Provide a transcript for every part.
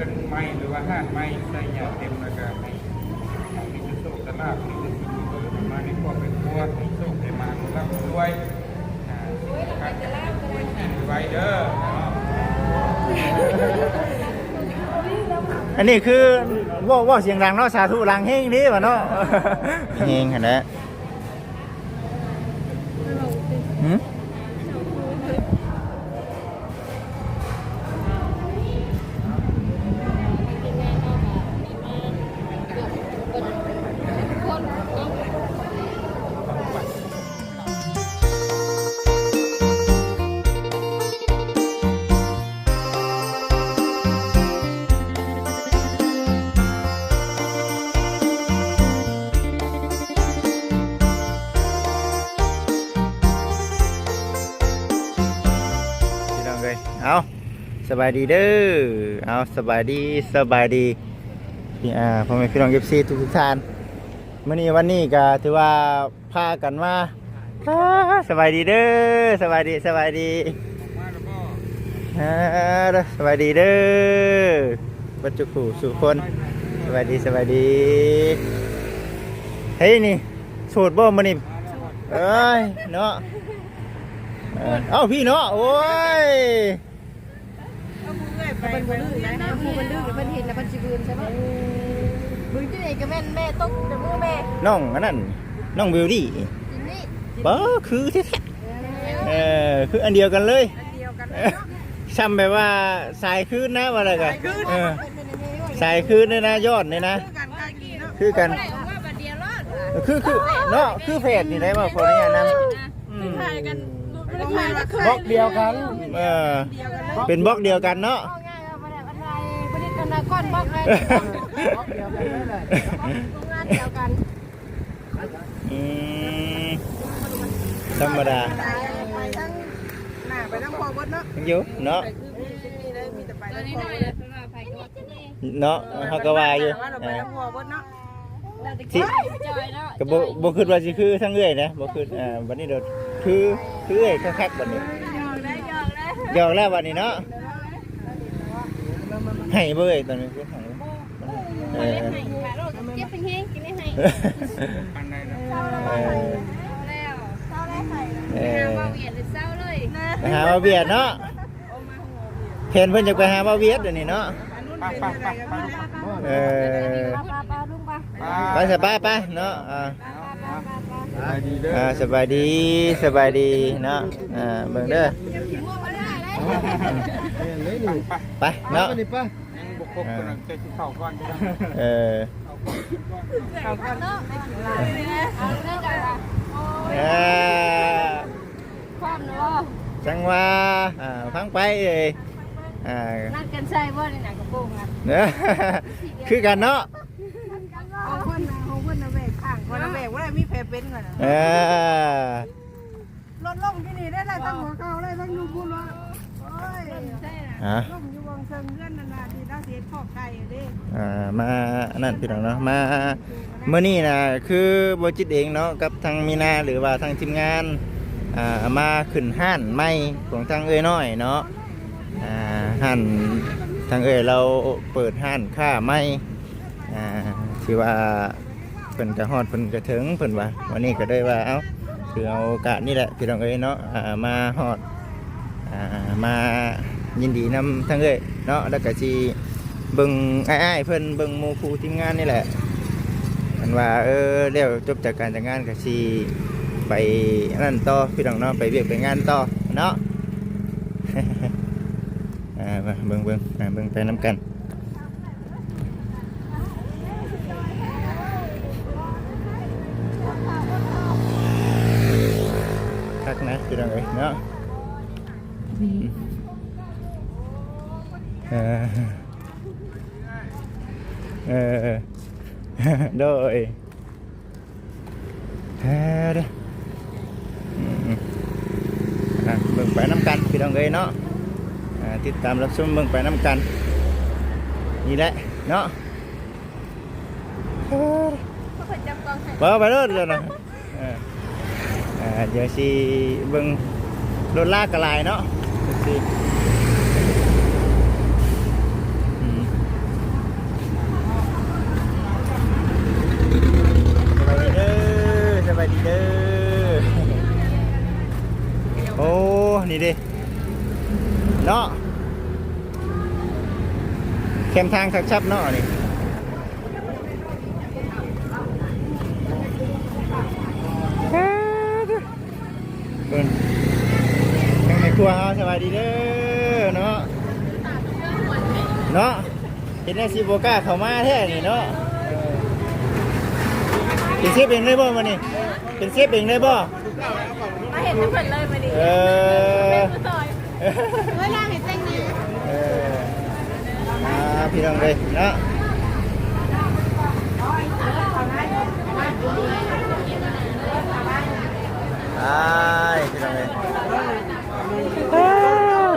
พื่อนไม้หรือว่าห้านไม้ใส่ยาเต็มแล้วก็ให้มีจะโชคจะลาบมีจะสิ่งที่ดีมาในครอบเป็นครัวให้โชคให้มารับด้วยอ่าครับไว้เด้ออันนี้คือว่าว่าเสียงดังเนาะสาธุลังเฮงนี่วะเนาะเฮงเห็นไหม สบายดีเด้อ เอาสบายดีสบายดีพี่อ่าพ่อแม่พี่น้องเอฟซีทุกทุกๆท่านมื่อนี้วันนี้ก็ถือว่าพากันมาอ่าสบายดีเด้อสบายดีสบายดีมาแล้วก็อ่าเด้อสบายดีเด้อบัจจุขู่สู่คนสบายดีสบายดีเฮ้ยนี่สูตรบ่มานี่เอ้ยเนาะเออเอ้าพี่เนาะโอ้ย เป็นคนดื้อนะผู้มันดื้อเดี๋ยวมันเห็นแล้วมันสิบืนใช่ไหมบืนที่ไหนก็แม่นแม่ตกแต่มือแม่น้องอันนั้นน้องวิวดี้กินนี่บ่คือแท้ๆเออคืออันเดียวกันเลยเดียวกันเออซ้ำแบบว่าสายคืนนะว่าอะไรกันเออเป็นในนี้ด้วยสายคืนเนี่ยนะยอดเนี่ยนะกันใกล้กี่เนาะคือกันว่าบัดเดียวรอดคือคือเนาะคือเพจนี่ได้บ่คนนี้นะอืมถ่ายกันไม่ได้ถ่ายว่าเคยบล็อกเดียวกัน เออ เป็นบล็อกเดียวกันเนาะ นกันนะก้อนบล็อกเลยบล็อกเดียวกันเลยงานเดียวกันอืมธรรมดาไปทั้งหน้าไปทั้งพอบดเนาะอยู่เนาะมีเลยมีแต่ไปทั้งพอบดเนาะเฮาก็ว่าอยู่ว่าเราเอไปอทั้งพอบดเนาะสิก็บ่บ่คิดว่าสิคือทั้งเอ้อยนะบ่คิดอ่าบัดนี้โดดคือคือเอ้อยคักๆบัดนี้ยอกได้ยอกได้ยอกแล้วบัดนี้เนาะ ให้บ่เอ้ยตอนนี้คือให้เออเก็บเป็นแห้งกินได้ให้อันไหนนะเออแล้วเศร้าได้ไข่เออเวียนเศร้าเลยไปหาว่าเวียดเนาะเห็นเพิ่นจะไปหาว่าเวียดเดี๋ยวนี้เนาะไปไปไปไปเออไปสบายไปเนาะเออ่าสบายดีสบายดีเนาะอ่าเบิ่งเด้อ ไปเนาะยังบุกครบคนนั้นจะเข้าก่อนจ้ะเออเอาก่อนเนาะเอาเรื่องกันละเออความเนาะจังว่าอ่าฟังไปเอ้ยอ่านัดกันใช่ว่าในหนังกระโปรงอะเนาะคือกันเนาะเอาคนนะเอาคนนะแบกข้างคนนะแบกว่ามีแผลเป็นก่อนเออรถล่มที่นี่ได้ไรตั้งหัวเข่าได้ตั้งยูบุญวะโอ้ยใช่นะอะล่มอยู่วงเชิงเงื่อนนานๆที่ได้เสียขอบไก่เด้อ่ามาอันนั่นพี่น้องเนาะมาเมื่อนี้นะคือบจิตเองเนาะกับทางมีนาหรือว่าทางทีมงานอ่ามาขึ้นห้านไม้ของทางเอ้ยน้อยเนาะอ่าห้านทางเอ้ยเราเปิดห้านค่าไม้อ่าที่ว่าเพิ่นกระฮอดเพิ่นกระถึงเพิ่นว่าวันนี้ก็ได้ว่าเอ้าคือเอาโอกาสนี่แหละพี่น้องเอ้ยเนาะอ่ามาฮอดอ่ามา ยินดีนำทั้งเอ้ยเนาะแล้วก็สิเบิ่งอ้ายๆเพิ่นเบิ่งหมู่ครูทีมงานนี่แหละอันว่าเออเดี๋ยวจบจากการจากงานก็สิไปนั่นต่อพี่น้องเนาะไปเวียกไปงานต่อเนาะอ่าเบิ่งเบิ่งอ่าเบิ่งไปนํกันคักนะพี่น้องเอ้ยเนาะอืมเออ เออโดยแท้เด้ออืมอะเบิ่งไปน้ำกันพี่น้องเอ้ยเนาะอ่าติดตามรับชมเบิ่งไปน้ำกัน นี่แหละเนาะเออเขาเคยจับกองใส่บ่ไปเด้อเดี๋ยวนะเอออ่าเดี๋ยวสิเบิ่งรถลากกระลายเนาะสิอืม เข้มทางคักชับเนาะนี่เบิ่งทางในครัวเฮาสบายดีเด้อเนาะเนาะเห็นได้สิบ่กล้าเข้ามาแท้นี่เนาะเออเป็นเชฟเองได้บ่มื้อนี้เป็นเชฟเองได้บ่มาเห็นทุกคนเลยมาดิเออเป็นซอยเวลาเห็นเต้นนี่ เออมา พี่น้องเลยเนาะไอ้พี่น้องเลย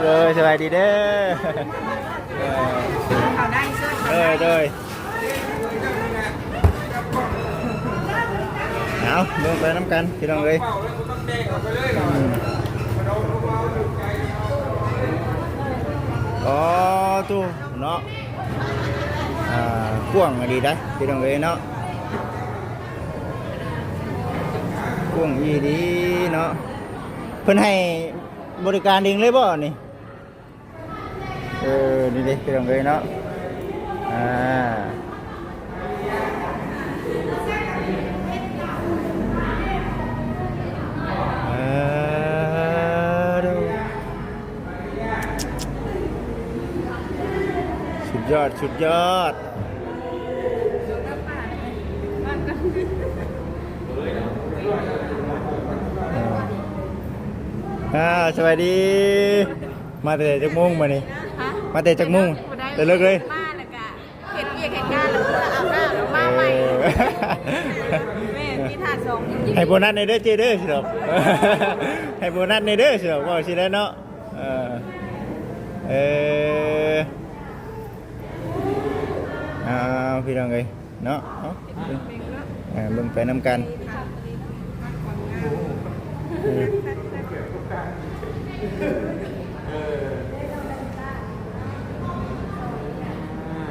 เลยสบายดีเด้อเออเด้อเอาเดินไปน้ำกันพี่น้องเลยเป่าแล้วก็ต้องเด้งออกไปเลยเหรออืมมาโดนเบาๆอยู่ไกลเอาอ๋อตู้เนาะอ่า กว้างอะดีได้พี่น้องเลยเนาะกว้างอีดีเนาะเพิ่นให้บริการเองเลยบ่นี่เออนี่เด้พี่น้องเลยเนาะอ่าเออดู สุด ยอดสุดยอด อ่าสวัสดี มาแต่จากมุ่งมานี่ฮะมาแต่จากมุ่งแต่เลิกเลยมาแล้วก็เห็นเบียร์แข่งกันแล้วก็อาบน้ำแล้วมาใหม่แม่ที่ถาดสองให้โบนัสในเด้อเจเด้อสิครับให้โบนัสในเด้อสิครับว่าสิได้เนาะเออเออเอาพี่น้องเอ้ยเนาะเอาอ่าเบิ่งไปน้ำกันเออ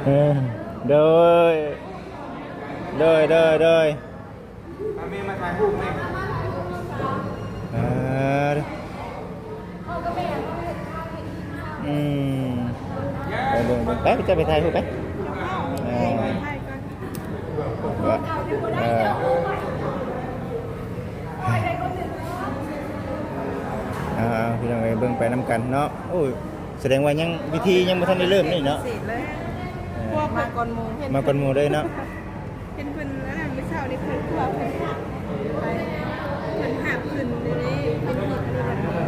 เออโดยโดยโดยโพี่น้องไปเบิ่งไปน้ำกันเนาะโอ้ยแสดงว่ายังวิธียังไม่ทันได้เริ่มนี่เนาะพวกมาก่อนมูเห็นมาก่อนมูเลยเนาะเห็นเพิ่นแล้วน่ะมื้อเช้านี่เพิ่นพวกเพิ่นหักไปเพิ่นหักขึ้นนี่เป็นหินอะไรแบบนี้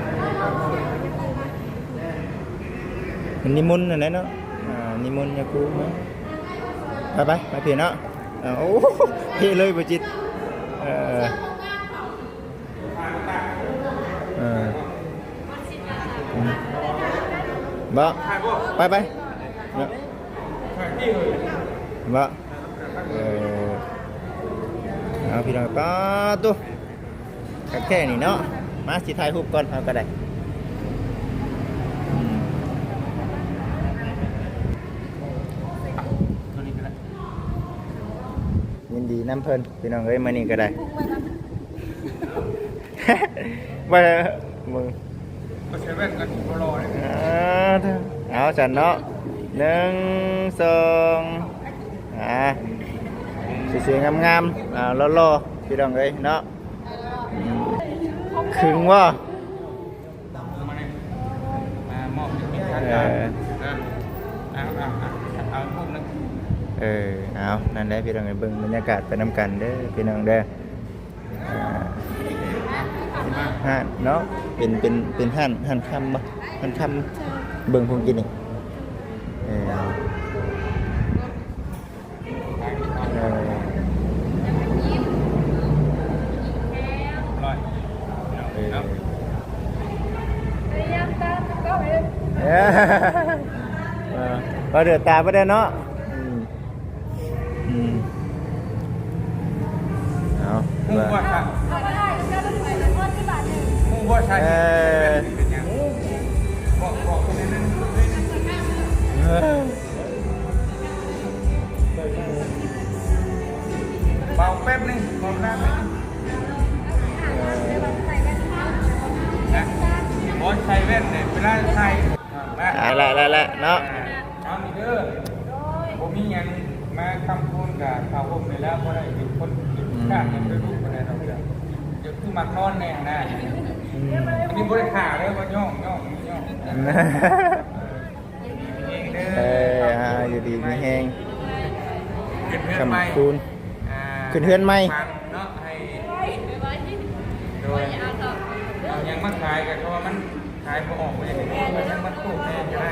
มันนิมนต์นั่นแหละเนาะอ่านิมนต์ยาคูเนาะไปไปไปเพียเนาะ โอ้เท่เลยบ่จิตเออเออบ่ไปไปบ่เออเอาพี่น้องป้าตุ๊กแค่นี้เนาะมาสิถ่ายรูปก่อนเอาก็ได้อืม ตัวนี้ก็ได้ ยิ นดีน้ำเพิ่นพี่น้องเอ้ยมานี่ก็ได้ว่ามึงก็ใช้แว่นกันก็รอเลยอ่าเถอะเอาจันเนาะหนึ่งสองอ่าสวยๆงามๆอ่าล่อๆพี่น้องเอ้ยเนาะอืมขึงว่ามาเนี่ยมามอบให้ทางการนะเอา เออเอานั่นแหละพี่น้องเอ้ยเบิ่งบรรยากาศไปน้ำกันเด้อพี่น้องเด้ออ่าห้านเนาะเป็นเป็นเป็นห้านห้านคำบ่ห้านคำเบิ่งพงกินนี่เออเออร้อยเออเอาเออเออพอเดือดตาไปได้เนาะ อืมอืมเอาหมู่ว่าว่าใช่มู่ว่าใช่เอเป็นยังบอกบอกคนนั้นเออเบาแป๊บนึงมองหน้าไปนะบอลใช้แว่นเนี่ยเวลาใช้อ่าละละละเนาะเอานี่เด้อผมมีงาน มาคำพูดกับเขาผมไปแล้วเพราะได้เป็นคนข้างยังไม่รู้อะไรเราเลยเดี๋ยวคือมานอนแน่นะอันนี้บริขาเลยว่าย่องย่องย่องเองเด้เอออ่าอยู่ดีมีแฮงขึ้นเพื่อนใหม่คำคูณขึ้นเฮือนใหม่เนาะให้โดยเอายังมาขายกันเพราะว่ามันขายพอออกมาอย่างนี้มันยังมันถูกแน่จะได้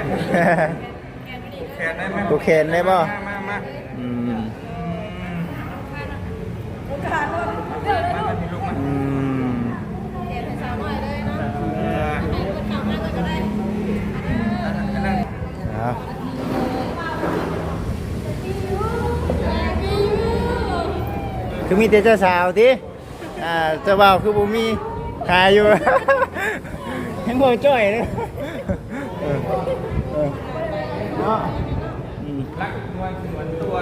แขนได้ไหมผูกแขนได้บ่มา มามาอืมมามาที่ลูกมาอืมสาวหน่เลยเนาะเออคนขับมาก็ได้นั่งเอาคือมีแต่เจ้าสาวติอ่าเจ้าบ่าวคือบ่มีหายอยู่ ยังบ่จ้อยเลยเออเออเนาะอืม รักนวลสวนตัว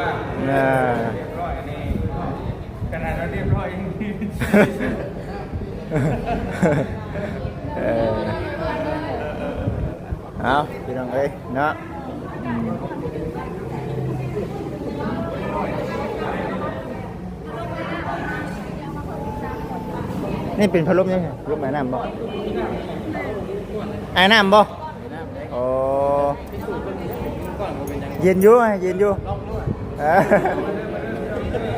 อ่าเรียบร้อยอันนี้ขนาดเราเรียบร้อยยังมีเออเอาพี่น้องเอ้ยเนาะอืมนี่เป็นพัดลมยังไงลมไอ้น้ำบ่ไอ้น้ำบ่โอ้เย็นอยู่เย็นอยู่เออ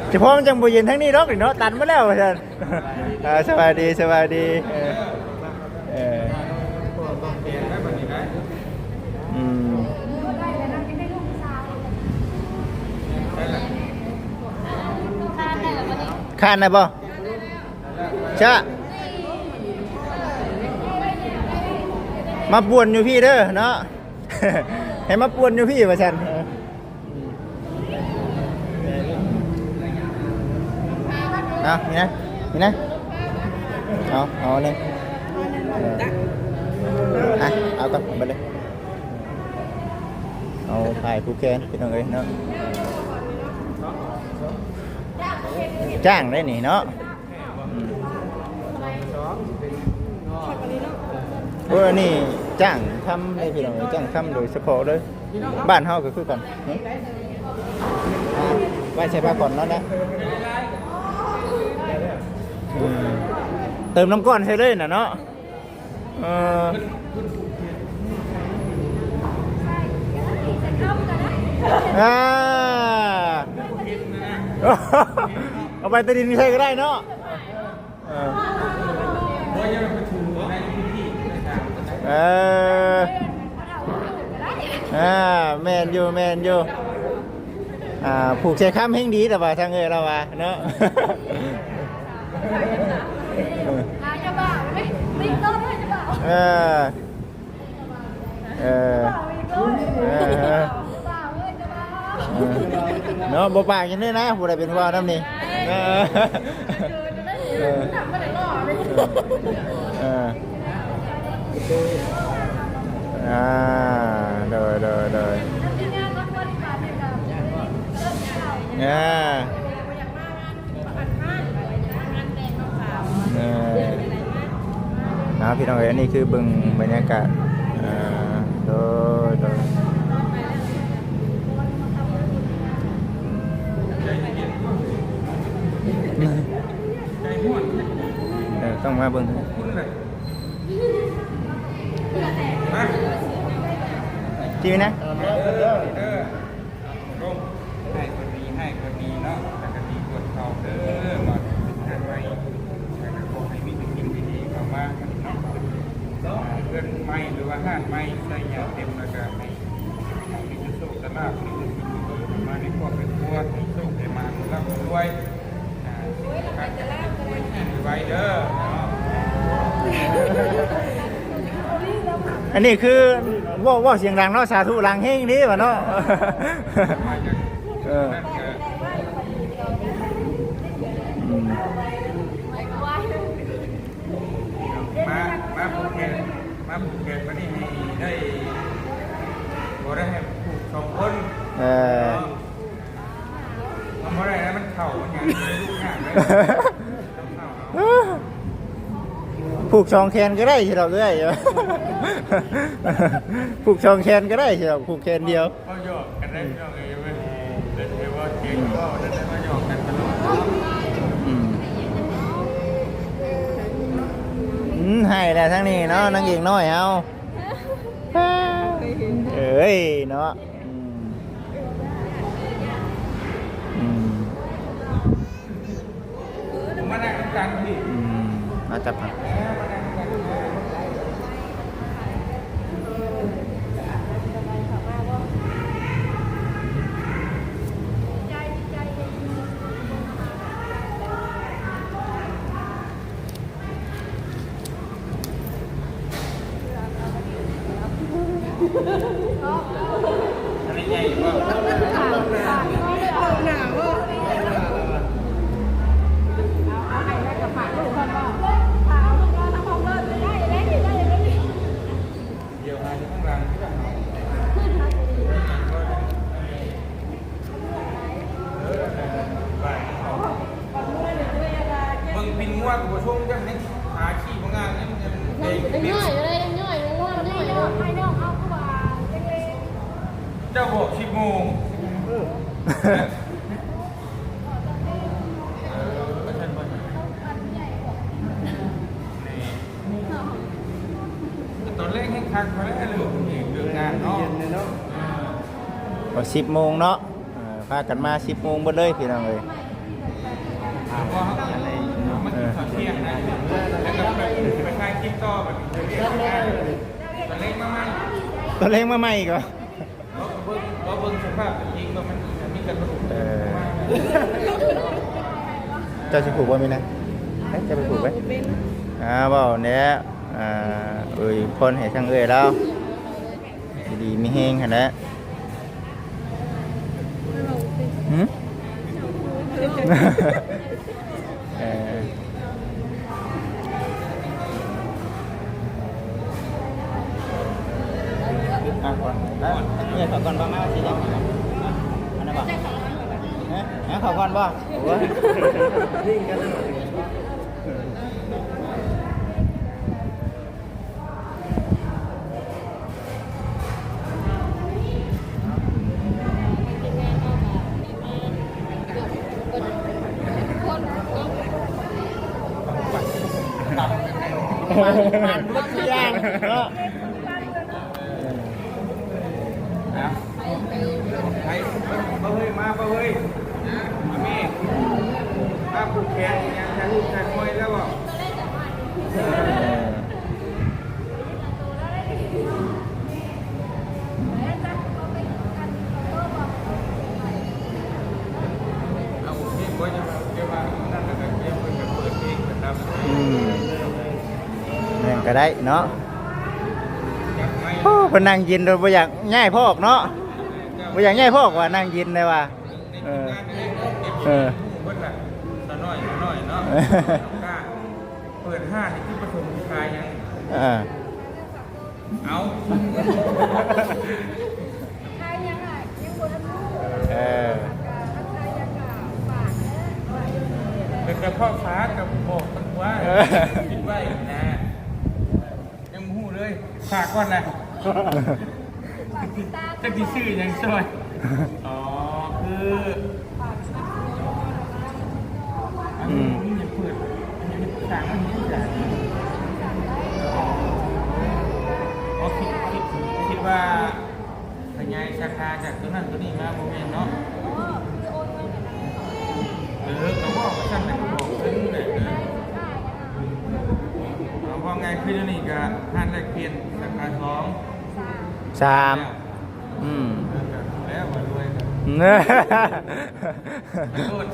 เฉพาะมันจังบ่เย็นทั้งนี้หรอกนี่เนาะตันมาแล้วว่าซั่นเออสวัสดีสวัสดีเออเออเปลี่ยนได้แบบนี้ได้อืมได้ละข้านได้บ่ชะมาป่วนอยู่พี่เด้อเนาะให้มาป่วนอยู่พี่ว่าซั่น เอานี่นะนี่นะเอาเอานี่อะเอาก่อนไปเลยเอาถ่ายผู้แกนพี่น้องเอ้ยเนาะจ้างได้นี่เนาะเออนี่จ้างทำได้พี่น้องจ้างทำโดยเฉพาะเลยบ้านเฮาก็คือกันหึอ่าไว้ใช้ผ้าก่อนแล้วนะอืม เติมน้ำก้อนใช่เลยน่ะเนาะเอออ่าเอาไปตะดินใช่ก็ได้เนาะเออเอออ่าแมนอยู่แมนอยู่อ่าผูกใช้ข้ามเฮงดีแต่ว่าทางเอยเราว่าเนาะ ไหมติ๊กโต๊ะด้วยจะบ่าวเออ เออบ่าวอีกแล้วบ่าวเอ้ยจะบ่าวเนาะบ่ปากกันด้วยนะผู้ใดเป็นว่าน้ำนี่เออเออทำมาไหนหล่อเลยเอออ่าโดยโดยโดยที่งานรถบริการเนี่ยกับเริ่มเก่า อ่า อยากมางานอันห้านงานแดงน้องสาว เออนะ พี่น้องเอ๋ยนนี้คือบึงบรรยากาศโดยโดยต้องมาเบิ่งคุ้นเลยมาจีนะ เด้อเด้อเด้อลงให้คนดีให้คนดีเนาะแต่ก็ดีกดเขาเด้อมาทานไปแต่ก็ขอให้มีแต่กินดีๆเข้ามาเนาะเพื่อน ไม่าห้านไม่ใส่ยาเต็มแล้วก็ให้มีโชคลาดมีแต่สิ่งดีๆมาในครอบครัวให้โชคให้มาร่ำรวยอ่าการจะร่ำรวยไว้เด้อเนอันนี้คือว่าว่าเสียงดังเนาะสาธุลังเฮงนี้วะเนาะ มาจาก เออ นั่นก็ อืม มา มาภูเก็ตมาภูเก็ตมานี่ให้ได้บ่ได้ให้ผูกสอง คนเออมันบ่ได้นะมันเข่ามันอย่างนี้ลูกห่างเลยต้องเข่าเอาผูกช่องแขนก็ได้ใช่หรอเอ้ยผูกช่องแขนก็ได้ใช่หรอผูกแขนเดียว เขาหยอกกันได้หยอกกันยังไงเป็นเทวะเก่งก็นั่นแหละมาหยอกกันตลอดอืมอืมให้แล้วทั้งนี้เนาะนางเอกน้อยเอาเอ้ยเนาะ กันพี่อืมเอาจับผักอันนี้ใหญ่ว่า หนาวอะเอาให้แม่กับฝากลูกคนว่าฝากลูกเราทำของเลิศได้ได้ได้ได้ เดี๋ยวหาที่ข้างหลังที่แบบมึงปินงัวกับช่วงจังให้หาขี้มางานนี่มันจะเด็ก ยังย่อยเลยยังย่อยยังย่อยยังย่อยให้น้องเอาผู้ว่าเล็ก เจ้าบอกสิบโมงเออประชันประชันนี่ ตอนแรกให้คักมาแล้วเลยนี่เรื่องงานเนาะพอสิบโมงเนาะพากันมาสิบโมงหมดเลยพี่น้องเลยแล้วก็อะไรมันตอนเที่ยงนะแล้วก็ไปไปถ่ายคลิปต่อแบบเรียกงานตอนแรกมาใหม่ตัวเล็กมาใหม่อีกเหรอเราเบิ่งเราเบิ่งสภาพจริงว่ามันมีกระดูกเออเจ้าจะผูกบ่มีนะเอ๊ะจะไปผูกไหมอ่าเบาเนี้ย อ่าเอ้ยคนเห็นช่างเอ้ยแล้วดีๆมีเฮงขนาดนั้นหืมเอออะก่อนแล้วเนี่ยขอก่อนบ้างไหมสิเนี่ยอันนั้นบ่เอ๊ะเอ๊ะขอก่อนบ่โอ้ยมันทุกอย่ มันเนาะ นะไปมาเฮ้ยมามาเฮ้ยมาเมฆมาผูกแขนยังแทนลูกแทนมวยแล้วบ่เอาเพลงก็จะเรียกว่านั่นก็เรียกว่าเปิดเพลงนะครับ อืมแม่งก็ ได้เนาะยังไม่โอ้เพนนั่งยินโดยบ่อยากง่ายพอกเนาะบ่อยากง่ายพอกว่านั่งยินเลยว่ะเออเออเพิ่นน่ะตาน้อยตาน้อยเนาะกล้าเปิดห้านี่คือประสมชายยังอ่าเอาใครยังอะยังบ่ทันรู้เออใครยังอะฝากเด้อเป็นกระเพาะฟ้ากับบอกมันว่าเออคิดไว้นะยังมู้เลย ฝากก่อนนะจะกี่ชื่อยังซอยอ๋อคืออันนี้มันจะเปิดมันจะสั่งอันนี้จ้ะอ๋อคิดคิดคิดว่าขยายสาขาจากตัวนั้นตัวนี้มาโมเมนเนาะเออเขาบอกว่าฉันเป็นบ ว่าไงคือเดี๋ยวนี้ก็ห้านแลกเปลี่ยนสาขาสองสามอืมเออแล้วมารวยกันเน้อโทษโ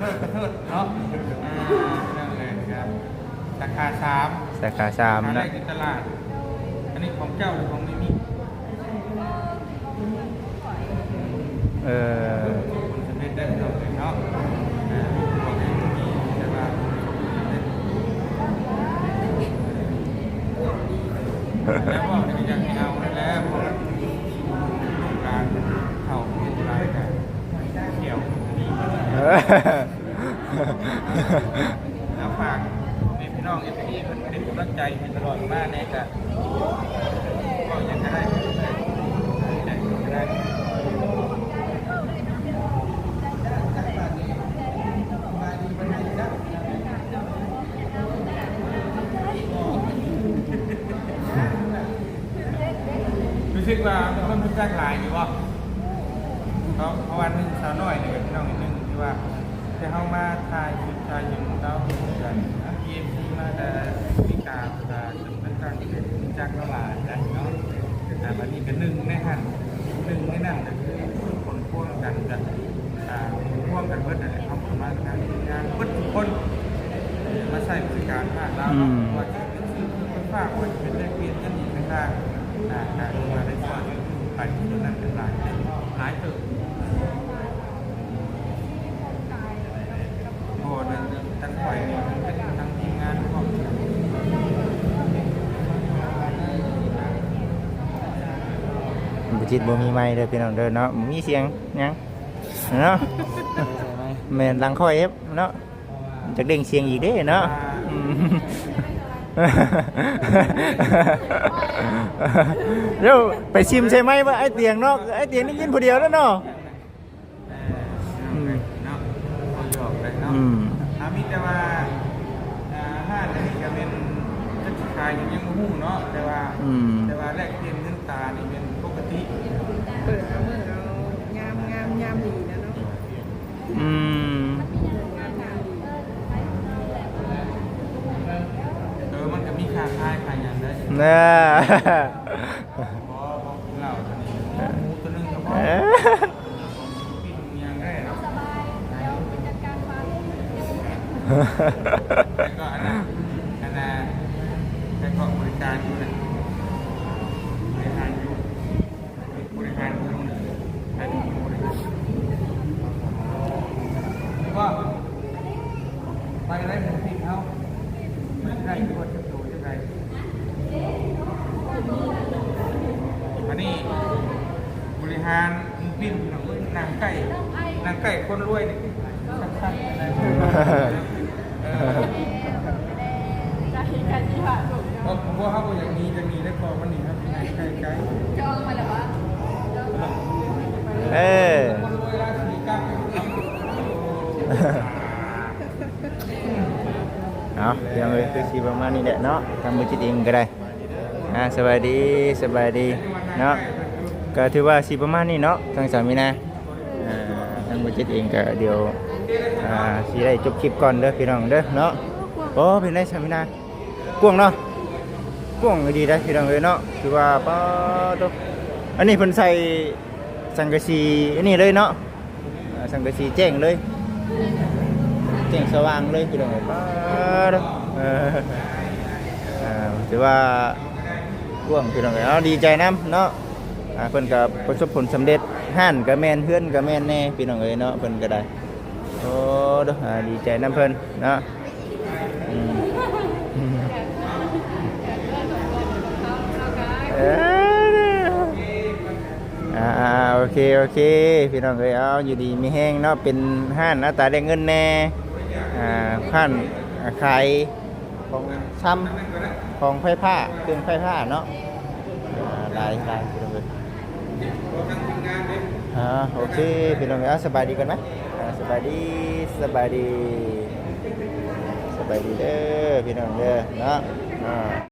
ทษโทษเนาะอ่านั่นเลยครับสาขาสามสาขาสามหาแรนะกในตลาด อันนี้ของเจ้าหรือของไม่มี เออ คุณสำเร็จได้เท่าไหร่เนาะอ่าของไม่มีแต่ว่าสำเร็จ แล้วก็จะยังเอาแล้วพวกร้านเข่าร้านกันเขียวดีแล้วฝากในพี่น้องเอฟซีเป็นเป็นกำลังใจให้ตลอดมาในกะก็ยังได้ เป็นคนรู้จักหลายอยู่บ่เพราะเพราะวันหนึงสาวน้อยนี่กับพี่น้องอีกหนึงที่ว่าจะเข้ามาถ่ายคลิปถ่ายอย่างเรากันเอ็มซีมาแต่พิการจะเป็นการที่รู้จักเราหลายนะเนาะแต่วันนี้เป็นหนึ่งในหันหนึ่งในนั้นก็คือคนพ่วงกันกันอ่าพ่วงกันเบิดนั่นแหละเขาประมาณการงานเบิดทุกคน มาใส่บริการผ่านเราอืม ว่าจะเป็นชื่อเป็นฝากว่าจะเป็นเลขเปลี่ยนกันอีกต่างๆอ่าการลงมาได้ก่อนไปที่ตรงนั้นเป็นหลายหลายเติบโอ้นั่นตั้งไฟนี่เป็นทั้งทีมงานของ บุจิตบ่มีไม้เด้อพี่น้องเด้อเนาะบ่มีเสียงหยังเนาะแม่นหลังคอยเอฟเนาะจักเด้งเสียงอีกเด้เนาะอืมเดี๋ยวไปชิมใช่ไหมว่าไอ้เตียงเนาะไอ้เตียงนี่ยินผู้เดียวแล้วเนาะ เอ่อเนาะเขาหยอกเลยเนาะ อืม อามีแต่ว่าอ่าห้างอันนี้ก็เป็นจักรขายอย่างยังบ่ฮู้เนาะแต่ว่า อืม แต่ว่าแลกเปลี่ยนเงินตานี่เป็นปกติ เปิดเอามือเอางามงามงามดีนะเนาะ อืม เออ มันก็มี ค่าค่ายย่างได้น่าพอพอกินเหล้าตัวนี้หมูตัวนึงก็พอเอ้ยกินย่างได้เนาะแล้วก็อันนั้นอันนั้นแต่ก็บริการอยู่นะบริการอยู่บริการอยู่นะใครเป็นคนบริการก็ไปได้หมูปิ้งเขาไม่ได้ด้วยจะโดนยังไง อันนี้บริหารมุงปิ้นหนังนางไก่นางไก่คนรวยนี่สั้นๆอะไรเออ เพราะเพราะเขาบอกอย่างนี้จะมีได้พอวันนี้ครับนางไก่ไก่เออคนรวยราศีกั๊กเอาเดี๋ยวเลยคือสีประมาณนี้แหละเนาะทำมือจิตเองก็ได้อ่าสบายดีสบายดีเนาะก็ถือว่าสีประมาณนี้เนาะทางสามีนะอ่าทางมือจิตเองก็เดี๋ยวอ่าสีได้จบคลิปก่อนเด้อพี่น้องเด้อเนาะโอ้เป็นไรสามีนะกวงเนาะ กวางดีได้อพี่น้องเลยเนาะถือว่าป้าตัวอันนี้เพิ่นใส่สังกะสีอันนี้เลยเนาะอ่าสังกะสีแจ้งเลย แจ้งสว่างเลยพี่น้องเอ้ยป้าดเอออ่าถือว่ากว้างพี่น้องเอ้ยเอาดีใจนํเนาะอ่าเพิ่นก็ประสบผลสำเร็จห้านก็แม่นเฮือนก็แม่นแน่พี่น้องเอ้ยเนาะเพิ่นก็ได้โอ้เด้ออ่าดีใจนํเพิ่นเนาะอืมอืมเอ่าโอเค โอเค พี่น้องเอ้ยเอาอยู่ดีมีแห้งเนาะเป็นห้านหน้าตาได้เงินแน่อ่าผ่านขายของซ้ำของไฟผ้าเครื่องไฟผ้าเนาะอ่าลายลายพี่น้องเลยอ่าโอเค พี่น้องเอ้ยอะสบายดีกันไหมสบายดีสบายดีสบายดีเด้อพี่น้องเด้อเนาะอ่า